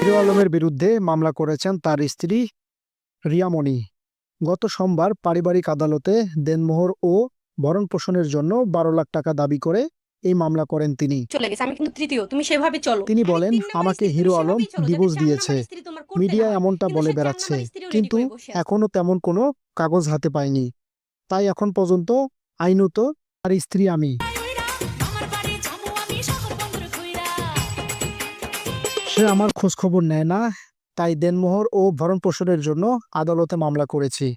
Hero আলমের বিরুদ্ধে মামলা করেছেন তার স্ত্রী রিয়ামণি। গত সোমবার পারিবারিক আদালতে দেনমোহর ও ভরণ পোষণের জন্য বারো লাখ টাকা দাবি করে এই মামলা করেন তিনি। চলে গেছে আমি কিন্তু তৃতীয় তুমি সেভাবে চলো। তিনি বলেন আমাকে হিরো আলম ডিভোর্স দিয়েছে। মিডিয়া এমনটা বলে বেড়াচ্ছে কিন্তু। এখনও তেমন কোনো কাগজ হাতে পায়নি। তাই এখন পর্যন্ত আইনত আর স্ত্রী আমি। সে আমার খোঁজ খবর নেয় না, তাই দেনমোহর ও ভরণ পোষণের জন্য আদালতে মামলা করেছি।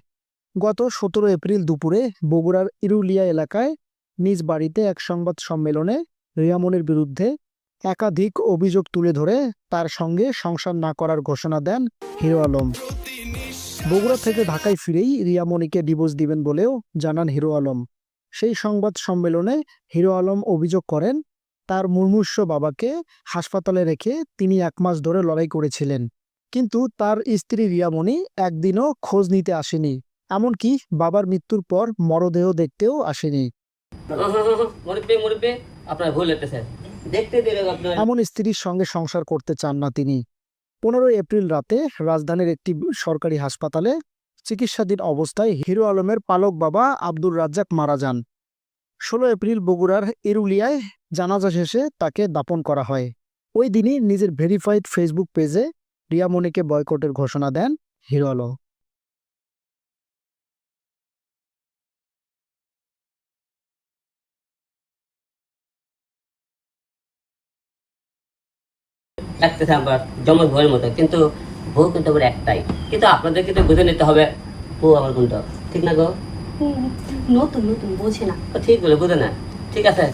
গত সতেরো এপ্রিল দুপুরে বগুড়ার ইরুলিয়া এলাকায় নিজ বাড়িতে এক সংবাদ সম্মেলনে রিয়ামনের বিরুদ্ধে একাধিক অভিযোগ তুলে ধরে তার সঙ্গে সংসার না করার ঘোষণা দেন হিরো আলম। বগুড়া থেকে ঢাকায় ফিরেই রিয়ামণিকে ডিভোর্স দিবেন বলেও জানান হিরো আলম। সেই সংবাদ সম্মেলনে হিরো আলম অভিযোগ করেন তার মুমূর্ষ বাবাকে হাসপাতালে রেখে তিনি এক মাস ধরে লড়াই করেছিলেন। কিন্তু তার স্ত্রী রিয়ামণি একদিনও খোঁজ নিতে আসেনি। এমনকি বাবার মৃত্যুর পর মরদেহ দেখতেও আসেনি। এমন স্ত্রীর সঙ্গে সংসার করতে চান না তিনি। পনেরোই এপ্রিল রাতে রাজধানীর একটি সরকারি হাসপাতালে চিকিৎসাধীন অবস্থায় হিরো আলমের পালক বাবা আব্দুর রাজ্জাক মারা যান। ষোলো এপ্রিল বগুড়ার ইরুলিয়ায় জানাজা শেষে তাকে দাপন করা হয়। ওই দিনই নিজের ভেরিফাইড ফেসবুক পেজে রিয়ামণিকে বয়কটের ঘোষণা দেন হিরো আলম লাগতেছে আমার জমজ বউয়ের মতো কিন্তু বউ কিন্তু আমার একটাই। কিন্তু আপনাদের কিন্তু বুঝে নিতে হবে বউ আমার কোনটা? ঠিক না গো? নতুন নতুন বোঝে না। ঠিক বলে বুঝে না। ঠিক আছে।